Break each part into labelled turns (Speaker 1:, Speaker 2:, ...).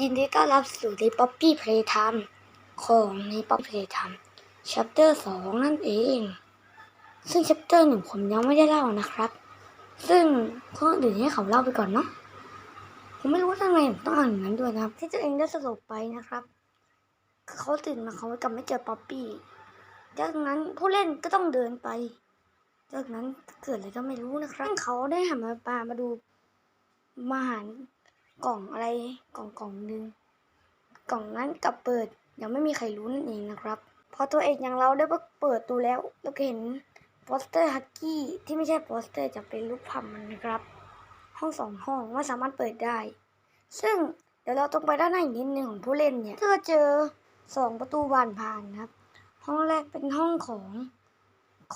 Speaker 1: ยินดีต้อนรับสู่ในป๊อปปี้เพลย์ไทม์ของในป๊อปเพลย์ไทม์ชัปเตอร์สองนั่นเอง ซึ่งชัปเตอร์หนึ่งผมยังไม่ได้เล่านะครับ ซึ่งคนอื่นให้เขาเล่าไปก่อนเนาะผมไม่รู้ว่าทำไมผมต้องอ่านอย่างนั้นด้วยนะครับ ที่ตัวเองได้สลบไปนะครับเขาตื่นมาเขากลับไม่เจอป๊อปปี้จากนั้นผู้เล่นก็ต้องเดินไป จากนั้นเกิดอะไรก็ไม่รู้นะครับเขาได้หันมาปามาดูมาหัน กล่องอะไรกล่องกล่องหนึ่งกล่องนั้นกับเปิดยังไม่มีใครรู้นั่นเองนะครับ พอตัวเอกอย่างเราได้เปิดดูแล้วเราก็เห็นโปสเตอร์ฮักกี้ที่ไม่ใช่โปสเตอร์จะเป็นรูปพัมมันนะครับ ห้องสองห้องว่าสามารถเปิดได้ ซึ่งเดี๋ยวเราต้องไปด้านหน้าอีกนิดนึงของผู้เล่นเนี่ยก็เจอสองประตูบานผ่านนะครับ ห้องแรกเป็นห้องของ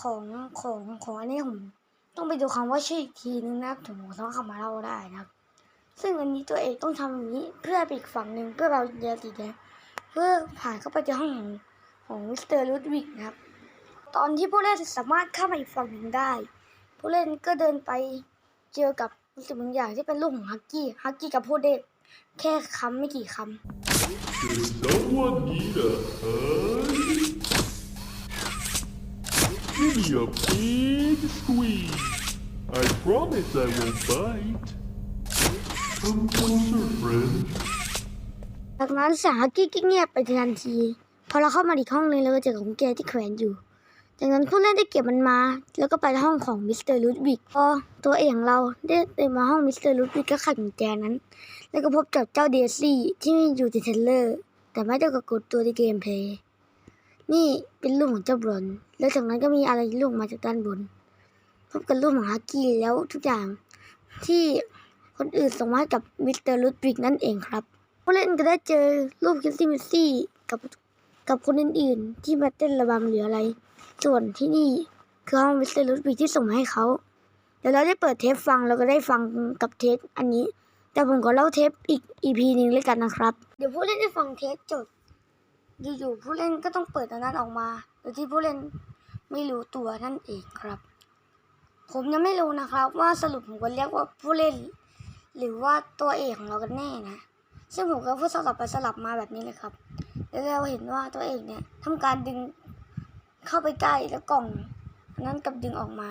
Speaker 1: ของของของอันนี้ผมต้องไปดูคำว่าชื่ออีกทีนึงนะครับถึงผมสามารถเข้ามาเล่าได้นะครับ ซึ่งอันนี้ตัวเองต้องทำแบบนี้เพื่อไปอีกฝั่งหนึ่งเพื่อเราเดียสีแดงเพื่อผ่านเข้าไปในห้องของของมิสเตอร์ลูดวิกนะครับ ตอนที่ผู้เล่นสามารถเข้าไปอีกฝั่งหนึ่งได้ ผู้เล่นก็เดินไปเจอกับสิ่งบางอย่างที่เป็นลูกของฮักกี้ฮักกี้กับผู้เด็กแค่คำไม่กี่ค
Speaker 2: Does someone need a hug? Give me a big squeeze. I promise I won't bite.
Speaker 1: จากนั้นสียงฮักกี้ก็เงียบไปทันที พอเราเข้ามาอีกห้องหนึงเราก็เจอกับกุญแจที่แขวนอยู่ จากนั้นผู้เล่นได้เก็บมันมา แล้วก็ไปห้องของมิสเตอร์ลูดวิกพอตัวเองเราได้เดินมาห้องมิสเตอร์ลูดวิกก็ไขกุญแจนั้น แล้วก็พบกับเจ้าเดซี่ที่อยู่ในเทเลอร์ แต่ไม่ได้ปรากฏตัวในเกมเพลย์นี่เป็นรูปของเจ้าบอนแล้วจากนั้นก็มีอะไรล่วงมาจากด้านบน พบกับรูปของฮักกี้แล้วทุกอย่างที่ คนอื่นส่งมาให้กับมิสเตอร์ลูดวิกนั่นเองครับผู้เล่นก็ได้เจอรูปคิสซี่มิสซี่กับกับคนอื่นๆ ที่มาเต้นระบำหรืออะไร ส่วนที่นี่คือห้องมิสเตอร์ลูดวิกที่ส่งมาให้เขาเดี๋ยวเราได้เปิดเทปฟังเราก็ได้ฟังกับเทปอันนี้ แต่ผมก็เล่าเทปอีกอีพีหนึ่งเลยกันนะครับ เดี๋ยวผู้เล่นได้ฟังเทปจบอยู่ๆผู้เล่นก็ต้องเปิดอันนั้นออกมาโดยที่ผู้เล่นไม่รู้ตัวนั่นเองครับ ผมยังไม่รู้นะครับ ว่าสรุปผมก็เรียกว่าผู้เล่น หรือว่าตัวเอกของเรากันแน่นะ ซึ่งผมก็พูดสลับไปสลับมาแบบนี้เลยครับ แล้วเราเห็นว่าตัวเอกเนี่ยทำการดึงเข้าไปใกล้แล้วกล่องนั้นกับดึงออกมา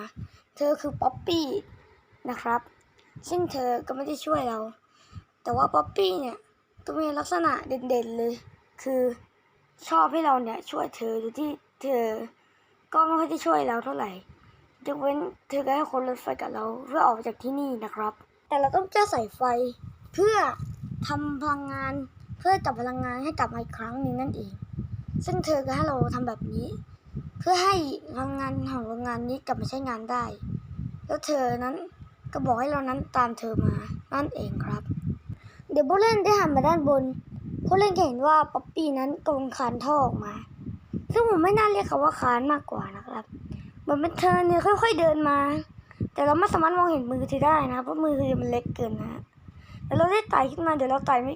Speaker 1: เธอคือป๊อปปี้นะครับ ซึ่งเธอก็ไม่ได้ช่วยเรา แต่ว่าป๊อปปี้เนี่ยก็มีลักษณะเด่นๆเลย คือชอบให้เราเนี่ยช่วยเธอโดยที่เธอก็ไม่ค่อยได้ช่วยเราเท่าไหร่ยกเว้นเธอก็ให้คนรถไฟกับเราเพื่อออกจากที่นี่นะครับ แต่เราต้องแก้สายไฟเพื่อทำพลังงานเพื่อจับพลังงานให้กลับมาอีกครั้งหนึ่งนั่นเอง ซึ่งเธอก็ให้เราทำแบบนี้ เพื่อให้พลังงานของโรงงานนี้กลับมาใช้งานได้ แล้วเธอนั้นก็บอกให้เรานั้นตามเธอมานั่นเองครับ เดี๋ยวผู้เล่นได้หันมาด้านบนผู้เล่นเห็นว่าป๊อปปี้นั้นกำลังคานท่อออกมา ซึ่งผมไม่น่าเรียกเขาว่าคานมากกว่านะครับเหมือนเป็นเธอเนี่ยค่อย ๆเดินมา แต่เราไม่สามารถมองเห็นมือเธอได้นะ เพราะมือเธอมันเล็กเกินนะฮะเดี๋ยวเราได้ไต่ขึ้นมาเดี๋ยวเราไต่ไม่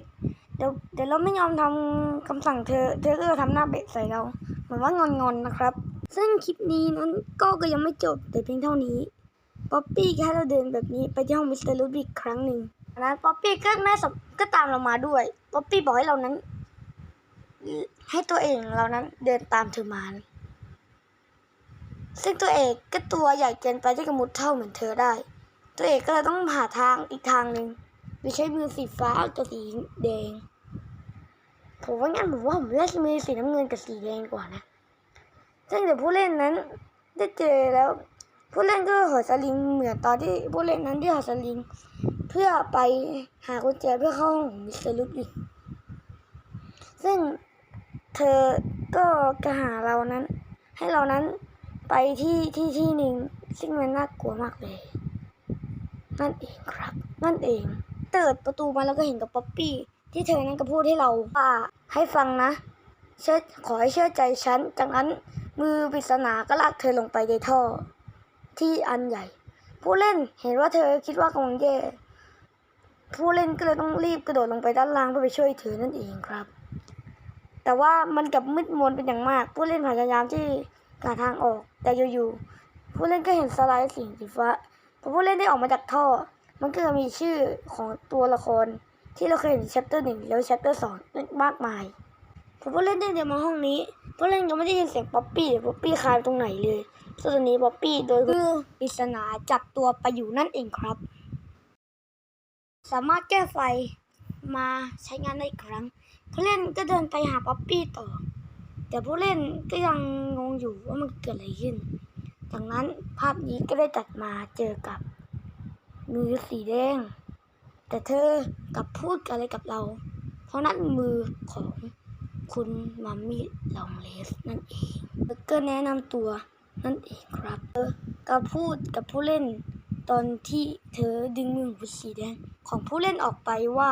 Speaker 1: เดี๋ยวเดี๋ยวเราไม่ยอมทำคำสั่งเธอ เธอก็จะทำหน้าเบะใส่เราเหมือนว่างอนๆนะครับ ซึ่งคลิปนี้นั้นก็ก็ยังไม่จบแต่เพียงเท่านี้ป๊อปปี้ก็ให้เราเดินแบบนี้ไปที่ห้องมิสเตอร์ลูบิกครั้งหนึ่งนนั้นป๊อปปี้ก็แม่ก็ตามเรามาด้วยป๊อปปี้บอกให้เรานั้น ให้ตัวเองเรานั้นเดินตามเธอมา ซึ่งตัวเอกก็ตัวใหญ่เกินไปที่จะมุดเท่าเหมือนเธอได้ ตัวเอกก็เลยต้องหาทางอีกทางหนึ่งโดยใช้มือสีฟ้ากับสีแดง ผมว่างั้นผมว่าผมเล่นมือสีน้ำเงินกับสีแดงกว่านะ ซึ่งเดี๋ยวผู้เล่นนั้นได้เจอแล้ว ผู้เล่นก็หอสลิงเหมือนตอนที่ผู้เล่นนั้นที่หอสลิง เพื่อไปหากุญแจเพื่อเข้าห้องของมิสเตอร์ลุดวิกซึ่งเธอก็กระหาเรานั้น ให้เรานั้น ไปที่ที่ที่หนึ่งซึ่งมันน่ากลัวมากเลย นั่นเองครับ นั่นเองเปิดประตูมาแล้วก็เห็นกับป๊อปปี้ ที่เธอนั้นก็พูดให้เราว่าให้ฟังนะเชื่อขอให้เชื่อใจฉัน จากนั้นมือปริศนาก็ลากเธอลงไปในท่อ ที่อันใหญ่ ผู้เล่นเห็นว่าเธอคิดว่ากำลังแย่ ผู้เล่นก็เลยต้องรีบกระโดดลงไปด้านล่างเพื่อไปช่วยเธอนั่นเองครับ แต่ว่ามันกลับมืดมนเป็นอย่างมาก ผู้เล่นพยายามที่ หาทางออก แต่อยู่ๆผู้เล่นก็เห็นสไลด์สีฟ้าพอผู้เล่นได้ออกมาจากท่อ มันก็จะมีชื่อของตัวละครที่เราเคยเห็นแชปเตอร์หนึ่งแล้วแชปเตอร์สองมากมายพอผู้เล่นได้เดินมาห้องนี้ผู้เล่นยังไม่ได้ยินเสียงป๊อปปี้หรือป๊อปปี้คลายตรงไหนเลยส่วนตอนนี้ป๊อปปี้โดยคือปริศนาจับตัวไปอยู่นั่นเองครับ สามารถแก้ไฟมาใช้งานได้อีกครั้งผู้เล่นก็เดินไปหาป๊อปปี้ต่อ แต่ผู้เล่นก็ยังงงอยู่ว่ามันเกิดอะไรขึ้นจากนั้นภาพนี้ก็ได้ตัดมาเจอกับมือสีแดง แต่เธอกลับพูดอะไรกับเรา เพราะนั่นมือของคุณมัมมี่ลองเลสนั่นเองแล้วก็แนะนำตัวนั่นเองครับเออก็พูดกับผู้เล่น ตอนที่เธอดึงมือของสีแดงของผู้เล่นออกไปว่า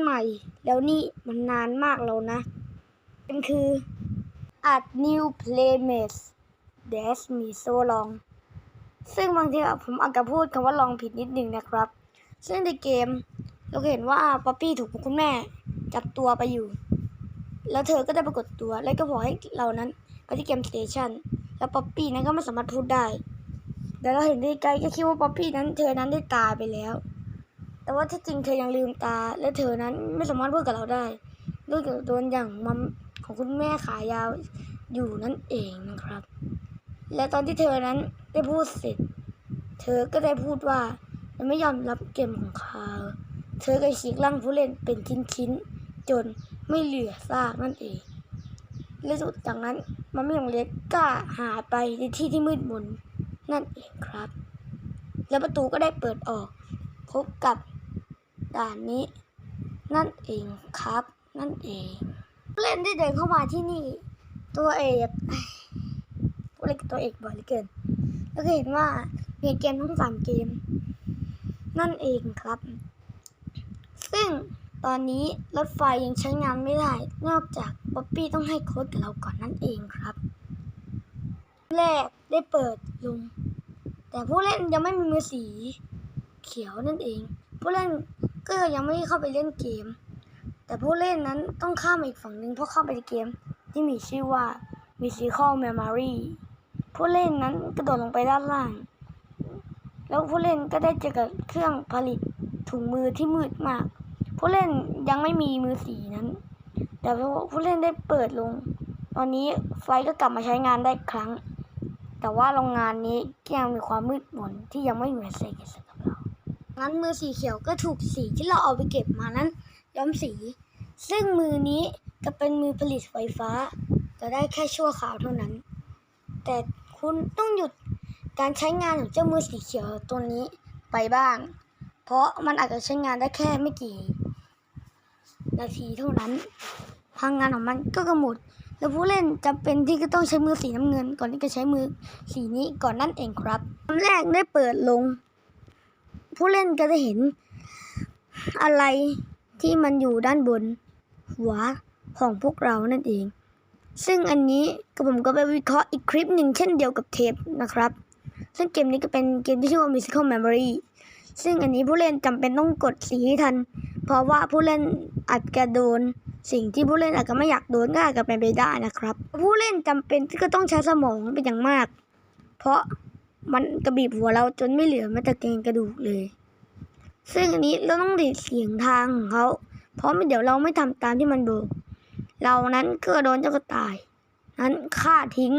Speaker 1: ใหม่ แล้วนี่มันนานมากแล้วนะเป็นคือ add new playmates dash me so long ซึ่งบางทีผมอาจจะพูดคำว่าลองผิดนิดนึงนะครับ ซึ่งในเกมเราเห็นว่าป๊อปปี้ถูกคุณแม่จับตัวไปอยู่ แล้วเธอก็ได้ปรากฏตัว แล้วก็บอกให้เรานั้นไปที่เกมสเตชันแล้วป๊อปปี้นั้นก็ไม่สามารถพูดได้ แต่เราเห็นได้ไกลก็คิดว่าป๊อปปี้นั้นเธอนั้นได้ตายไปแล้ว แต่ว่าที่จริงเธอยังลืมตา และเธอนั้นไม่สามารถพูดกับเราได้ด้วยกับโดนอย่างมัม ของคุณแม่ขายาวอยู่นั่นเองนะครับ และตอนที่เธอนั้นได้พูดเสร็จ เธอก็ได้พูดว่ามันไม่ยอมรับเกมของเขาเธอก็ฉีกร่างผู้เล่นเป็นชิ้นๆ จนไม่เหลือซากนั่นเองและสุดจากนั้นมันไม่ยอมเล็กก็หายไปในที่ที่มืดมนนั่นเองครับ แล้วประตูก็ได้เปิดออก พบกับด่านนี้ นั่นเองครับ นั่นเอง เล่นได้เดินเข้ามาที่นี่ ตัวเอกผู้เล่นกับตัวเอกบ่อยเหลือเกิน แล้วก็เห็นว่ามีเกมทั้งสามเกม นั่นเองครับ ซึ่งตอนนี้รถไฟยังใช้งานไม่ได้ นอกจากบ๊อบบี้ต้องให้โค้ดกับเราก่อนนั่นเองครับ แรกได้เปิดลง แต่ผู้เล่นยังไม่มีมือสีเขียวนั่นเอง ผู้เล่นก็ยังไม่เข้าไปเล่นเกม แต่ผู้เล่นนั้นต้องข้ามอีกฝั่งหนึ่งเพื่อเข้าไปในเกมที่มีชื่อว่า Mystical Memory ผู้เล่นนั้นกระโดดลงไปด้านล่าง แล้วผู้เล่นก็ได้เจอกับเครื่องผลิตถุงมือที่มืดมาก ผู้เล่นยังไม่มีมือสีนั้น แต่ผู้เล่นได้เปิดลง ตอนนี้ไฟก็กลับมาใช้งานได้ครั้ง แต่ว่าโรงงานนี้ก็ยังมีความมืดมนที่ยังไม่เหมือนเซกิสำหรับเรา งั้นมือสีเขียวก็ถูกสีที่เราเอาไปเก็บมานั้น ย้อมสี ซึ่งมือนี้ก็เป็นมือผลิตไฟฟ้า จะได้แค่ชั่วคราวเท่านั้น แต่คุณต้องหยุดการใช้งานของเจ้ามือสีเขียวตัวนี้ไปบ้าง เพราะมันอาจจะใช้งานได้แค่ไม่กี่ นาทีเท่านั้น พลังงานของมันก็กระหมด แล้วผู้เล่นจำเป็นที่จะต้องใช้มือสีน้ำเงิน ก่อนที่จะใช้มือสีนี้ก่อนนั่นเองครับคำแรกได้เปิดลง ผู้เล่นก็จะเห็นอะไร ที่มันอยู่ด้านบน หัวของพวกเรานั่นเอง ซึ่งอันนี้ก็ผมก็ไปวิเคราะห์อีกคลิปหนึ่งเช่นเดียวกับเทปนะครับ ซึ่งเกมนี้ก็เป็นเกมที่ชื่อว่า Mystical Memory ซึ่งอันนี้ผู้เล่นจำเป็นต้องกดสีให้ทัน เพราะว่าผู้เล่นอาจจะโดน สิ่งที่ผู้เล่นอาจจะไม่อยากโดนก็อาจจะเป็นไปได้นะครับ ผู้เล่นจำเป็นที่ก็ต้องใช้สมองเป็นอย่างมาก เพราะมันกระบีบหัวเราจนไม่เหลือแม้แต่เกงกระดูกเลย ซึ่งอันนี้เราต้องดีดเสียงทางของเขา เพราะไม่เดี๋ยวเราไม่ทำตามที่มันบอกเรานั้นก็โดนเจ้ากระต่าย นั้นฆ่าทิ้ง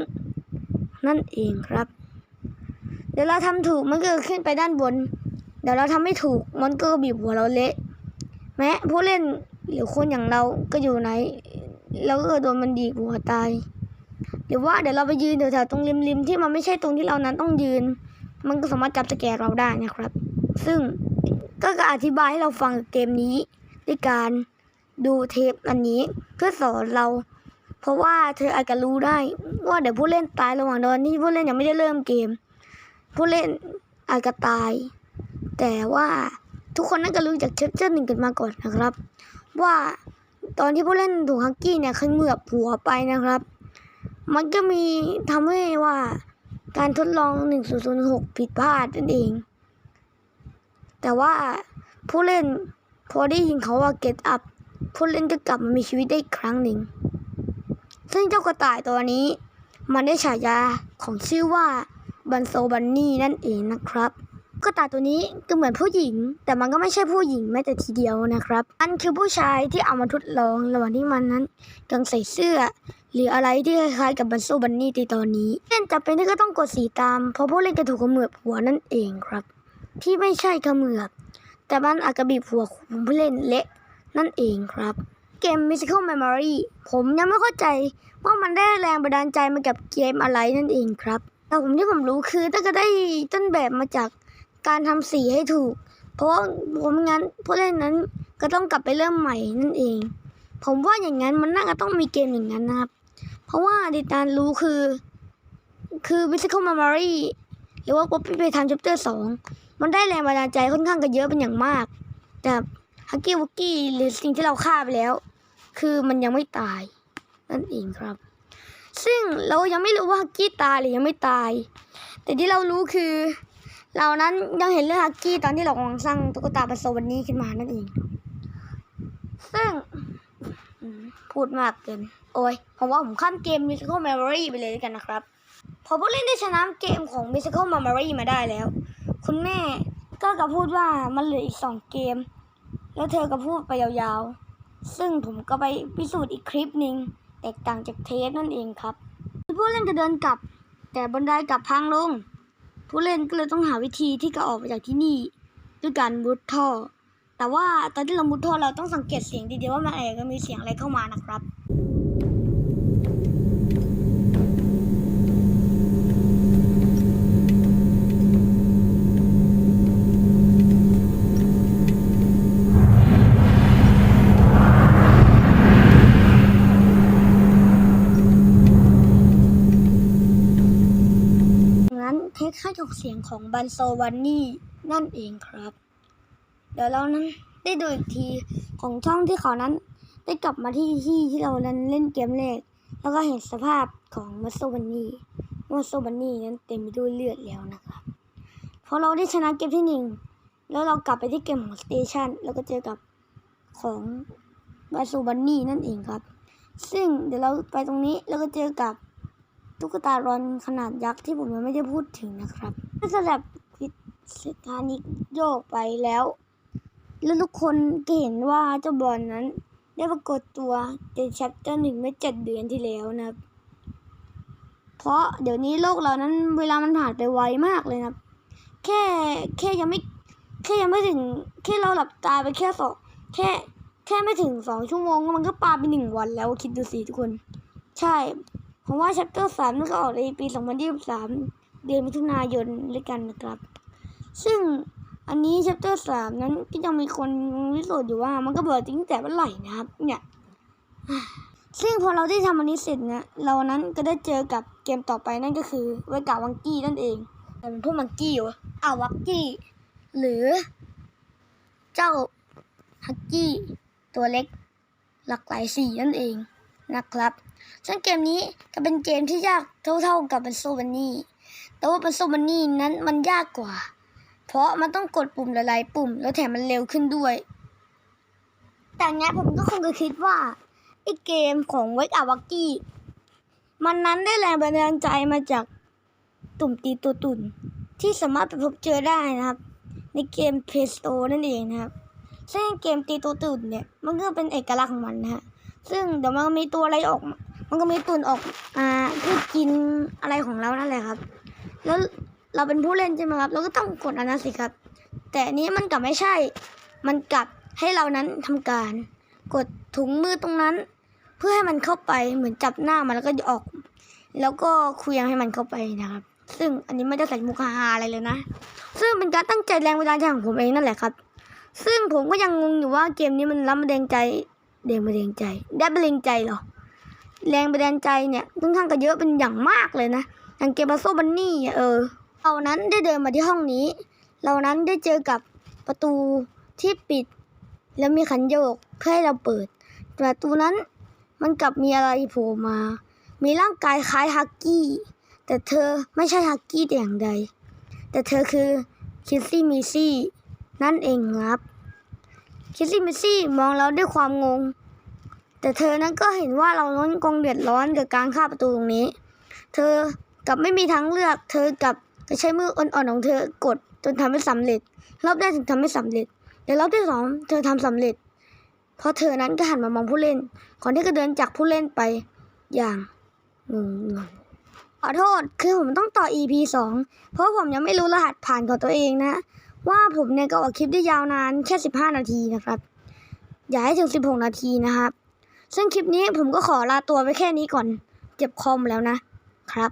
Speaker 1: นั่นเองครับ เดี๋ยวเราทำถูกมันก็ขึ้นไปด้านบน เดี๋ยวเราทำไม่ถูกมันก็บีบหัวเราเละ แม้ผู้เล่นหรือคนอย่างเราก็อยู่ไหนเราก็โดนมันดีบหัวตายหรือว่าเดี๋ยวเราไปยืนแถวๆตรงริมๆที่มันไม่ใช่ตรงที่เรานั้นต้องยืน มันก็สามารถจับสแกนเราได้นะครับ ซึ่ง ก็จะอธิบายให้เราฟังเกมนี้ด้วยการดูเทปอันนี้เพื่อสอนเรา เพราะว่าเธออาจจะรู้ได้ ว่าเดี๋ยวผู้เล่นตายระหว่างตอนที่ผู้เล่นยังไม่ได้เริ่มเกม ผู้เล่นอาจจะตาย แต่ว่าทุกคนน่าจะรู้จากเชปเจอร์หนึ่งกันมาก่อนนะครับ ว่าตอนที่ผู้เล่นถูกฮักกี้เนี่ยเคยเหมือบหัวไปนะครับ มันก็มีทำให้ว่าการทดลอง 1006 ผิดพลาดนั่นเอง แต่ว่าผู้เล่นพอได้ยินเขาว่า get up ผู้เล่นก็กลับมามีชีวิตได้อีกครั้งหนึ่ง ซึ่งเจ้ากระต่ายตัวนี้ มันได้ฉายาของชื่อว่าบันโซบันนี่นั่นเองนะครับก็ตาตัวนี้ก็เหมือนผู้หญิง แต่มันก็ไม่ใช่ผู้หญิงแม้แต่ทีเดียวนะครับมันคือผู้ชายที่เอามาทดลองระหว่างที่มันนั้นกำลังใส่เสื้อ หรืออะไรที่คล้ายๆกับบันโซบันนี่ในตอนนี้เล่นจำเป็นที่ก็ต้องกดสีตามเพราะผู้เล่นจะถูกเขมือบหัวนั่นเองครับ ที่ไม่ใช่เขมือบ แต่มันอาจจะบีบหัวของผู้เล่นเละนั่นเองครับ เกม Mystical Memory ผมยังไม่เข้าใจว่ามันได้แรงบันดาลใจมากับเกมอะไรนั่นเองครับ แต่ผมที่ผมรู้คือถ้าจะได้ต้นแบบมาจากการทำสีให้ถูก เพราะว่าผมงั้นผู้เล่นนั้นก็ต้องกลับไปเริ่มใหม่นั่นเอง ผมว่าอย่างนั้นมันน่าจะต้องมีเกมอย่างนั้นนะครับ เพราะว่าดิตานรู้คือ คือ Mystical Memory หรือว่า Poppy Playtime Chapter 2 มันได้แรงบันดาลใจค่อนข้างกันเยอะเป็นอย่างมาก แต่ฮักกี้วุกกี้หรือสิ่งที่เราฆ่าไปแล้ว คือมันยังไม่ตาย นั่นเองครับ ซึ่งเรายังไม่รู้ว่าฮักกี้ตายหรือยังไม่ตาย แต่ที่เรารู้คือ เรานั้นยังเห็นเรื่องฮักกี้ตอนที่เรากำลังสร้างตุ๊กตาปัสโซวันนี้ขึ้นมานั่นเอง ซึ่งพูดมากเกิน โอ้ยผมว่าผมข้ามเกม Musical Memory ไปเลยด้วกันนะครับ พอผู้เล่นได้ชนะเกมของ Musical Memory มาได้แล้ว คุณแม่ก็กระพูดว่ามันเหลืออีกสองเกม แล้วเธอก็พูดไปยาวๆ ซึ่งผมก็ไปพิสูจน์อีกคลิปหนึ่งแตกต่างจากเทสนั่นเองครับ ผู้เล่นจะเดินกลับ แต่บันไดกลับพังลง ผู้เล่นก็เลยต้องหาวิธีที่จะออกไปจากที่นี่ ด้วยการมุดท่อ แต่ว่าตอนที่เรามุดท่อเราต้องสังเกตเสียงดีๆว่ามันแอบก็มีเสียงอะไรเข้ามานะครับ ค่าถกเสียงของบันโซวันนี่นั่นเองครับ เดี๋ยวเรานั้นได้ดูอีกทีของช่องที่เขานั้น ได้กลับมาที่ที่ที่เรานั้นเล่นเกมแรกแล้วก็เห็นสภาพของมัสโซบันนี่มัสโซบันนี่นั้นเต็มไปด้วยเลือดแล้วนะครับพอเราได้ชนะเกมที่หนึ่งแล้วเรากลับไปที่เกมของสเตชันแล้วก็เจอกับของมัสโซบันนี่นั่นเองครับ ซึ่งเดี๋ยวเราไปตรงนี้แล้วก็เจอกับ ตุ๊กตารอนขนาดยักษ์ที่ผมยังไม่ได้พูดถึงนะครับถ้าสลับพิสถานิกโยกไปแล้ว แล้วทุกคนก็เห็นว่าเจ้าบอลนั้น ได้ปรากฏตัวในแชปเตอร์หนึ่งเมื่อเจ็ดเดือนที่แล้วนะครับ เพราะเดี๋ยวนี้โลกเรานั้นเวลามันผ่านไปไวมากเลยนะครับ แค่แค่ยังไม่แค่ยังไม่ถึงแค่เราหลับตาไปแค่สองแค่แค่ไม่ถึงสองชั่วโมงมันก็ปาไปหนึ่งวันแล้วคิดดูสิทุกคน ใช่ ผมว่า chapter สามนั่นก็ออกในปี 2023 เดือนมิถุนายนด้วยกันนะครับ ซึ่งอันนี้ chapter สามนั้นก็ยังมีคนวิสูจน์อยู่ว่ามันก็เบิดตั้งแต่เมื่อไหร่นะครับ เนี่ยซึ่งพอเราได้ทำอันนี้เสร็จนะเรานั้นก็ได้เจอกับเกมต่อไปนั่นก็คือเวกาวังกี้นั่นเอง แต่เป็นพวกมังกี้วะอ้าววังกี้ หรือ เจ้าฮักกี้ตัวเล็กหลากหลายสีนั่นเอง นะครับซึ่งเกมนี้ก็เป็นเกมที่ยากเท่าๆกับบันโซบันนี่แต่ว่าบันโซบันนี่นั้นมันยากกว่า เพราะมันต้องกดปุ่มหลายๆปุ่ม แล้วแถมมันเร็วขึ้นด้วย แต่เนี้ยผมก็คงจะคิดว่าไอ้เกมของเวกอาวักกี้มันนั้นได้แรงบันดาลใจมาจากตุ่มตีตัวตุ่นที่สามารถไปพบเจอได้นะครับ ในเกมเพสโตนั่นเองนะครับ ซึ่งเกมตีตัวตุ่นเนี่ยมันก็เป็นเอกลักษณ์ของมันนะฮะ ซึ่งเดี๋ยวมันก็มีตัวอะไรออก มันก็มีตุ่นออกอ่าเพื่อกินอะไรของเรานั่นแหละครับ แล้วเราเป็นผู้เล่นใช่ไหมครับเราก็ต้องกดอันนั้นสิครับ แต่นี้มันกลับไม่ใช่ มันกลับให้เรานั้นทำการ กดถุงมือตรงนั้น เพื่อให้มันเข้าไปเหมือนจับหน้ามันแล้วก็ออก แล้วก็คุยงให้มันเข้าไปนะครับ ซึ่งอันนี้ไม่ได้ใส่มุกฮาอะไรเลยนะ ซึ่งเป็นการตั้งใจแรงบันดาลใจของผมเองนั่นแหละครับ ซึ่งผมก็ยังงงอยู่ว่าเกมนี้มันรับมาแดงใจ แรงบันดาลใจได้บันดาลใจเหรอ แรงบันดาลใจเนี่ยค่อนข้างก็เยอะเป็นอย่างมากเลยนะอย่างเกมบาโซบันนี่เออเรานั้นได้เดินมาที่ห้องนี้ เรานั้นได้เจอกับประตูที่ปิด แล้วมีขันโยกเพื่อให้เราเปิดแต่ประตูนั้นมันกลับมีอะไรโผล่มา มีร่างกายคล้ายฮักกี้ แต่เธอไม่ใช่ฮักกี้แต่อย่างใด แต่เธอคือคิสซี่มิซี่นั่นเองครับ คิสซี่มิซี่มองเราด้วยความงง แต่เธอนั้นก็เห็นว่าเรานั้นคงเดือดร้อนกับการฆ่าประตูตรงนี้ เธอกลับไม่มีทางเลือก เธอกลับจะใช้มืออ่อนๆของเธอกดจนทำไม่สำเร็จ รอบแรกถึงทำไม่สำเร็จ แต่รอบที่สองเธอทำสำเร็จ เพราะเธอนั้นก็หันมามองผู้เล่น ก่อนที่จะเดินจากผู้เล่นไปอย่างงงงขอโทษ คือผมต้องต่อ EP สองเพราะผมยังไม่รู้รหัสผ่านของตัวเองนะ ว่าผมเนี่ยก็ออกคลิปได้ยาวนานแค่ 15 นาทีนะครับ อย่าให้ถึง 16 นาทีนะครับ ซึ่งคลิปนี้ผมก็ขอลาตัวไปแค่นี้ก่อน เจ็บคอมแล้วนะครับ